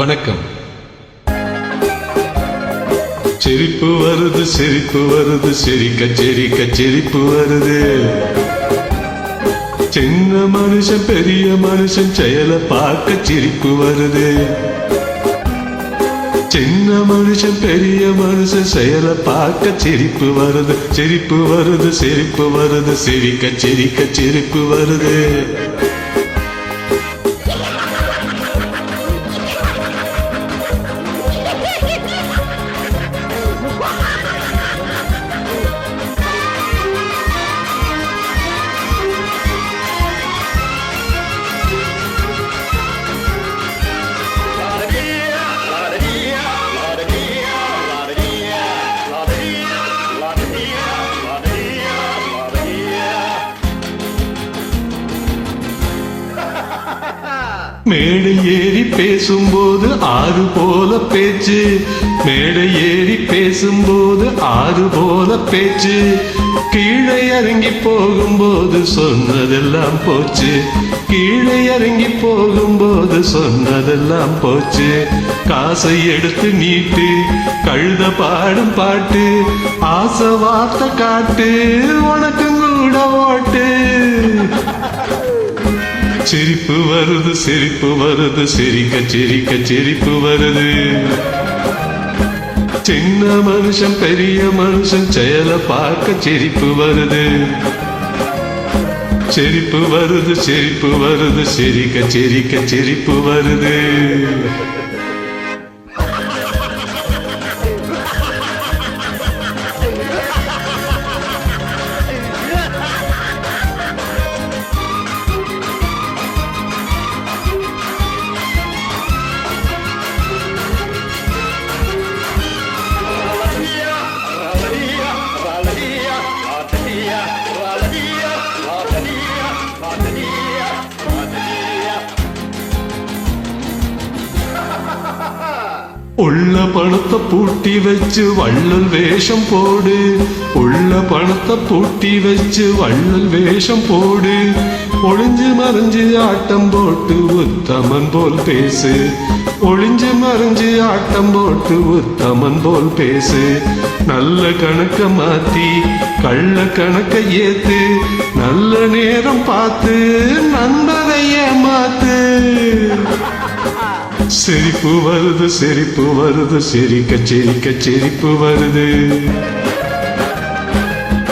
வணக்கம். செரிப்பு வருது சிரிப்பு வருது செரிக்க செரிக்க செரிப்பு வருது. சின்ன மனுஷன் பெரிய மனுஷன் செயலை பார்க்க சிரிப்பு வருது. சின்ன மனுஷன் பெரிய மனுஷன் செயலை பார்க்க சிரிப்பு வருது. சிரிப்பு வருது சிரிப்பு வருது சிரிக்க சிரிக்க சிரிப்பு வருது. மேடை ஏறி பேசும்போது ஆறு போல பேச்சு. மேடை ஏறி பேசும்போது ஆறு போல பேச்சு. கீழே இறங்கி போகும்போது சொன்னதெல்லாம் போச்சு. கீழே இறங்கி போகும்போது சொன்னதெல்லாம் போச்சு. காசை எடுத்து நீட்டு கழுத பாடும் பாட்டு ஆசை வார்த்தை காட்டு. உனக்கும் கூட சிரிப்பு வருது சிரிப்பு வருது சிரிக்க சிரிக்க சிரிப்பு வருது. சின்ன மனுஷன் பெரிய மனுஷன் செயலை பார்க்க சிரிப்பு வருது. சிரிப்பு வருது சிரிப்பு வருது சிரிக்க சிரிக்க சிரிப்பு வருது. உள்ள பணத்தை பூட்டி வச்சு வள்ளல் வேஷம் போடு உள்ள பணத்தை பூட்டி வச்சு வள்ளல் வேஷம் போடு ஒளிஞ்சு மறைஞ்சு ஆட்டம் போட்டு உத்தமன் போல் பேசு ஒளிஞ்சு மறைஞ்சு ஆட்டம் போட்டு உத்தமன் போல் பேசு நல்ல கணக்க மாத்தி கள்ள கணக்க ஏத்து நல்ல நேரம் பார்த்து சிரிப்பு வருது சிரிப்பு வருது சிரிக்க சிரிக்க சிரிப்பு வருது.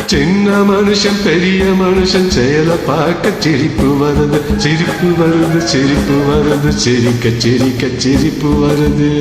சின்ன மனுஷன் பெரிய மனுஷன் செயலை பார்க்க சிரிப்பு வருது. சிரிப்பு வருது சிரிப்பு வருது சிரிக்க சிரிக்க சிரிப்பு வருது.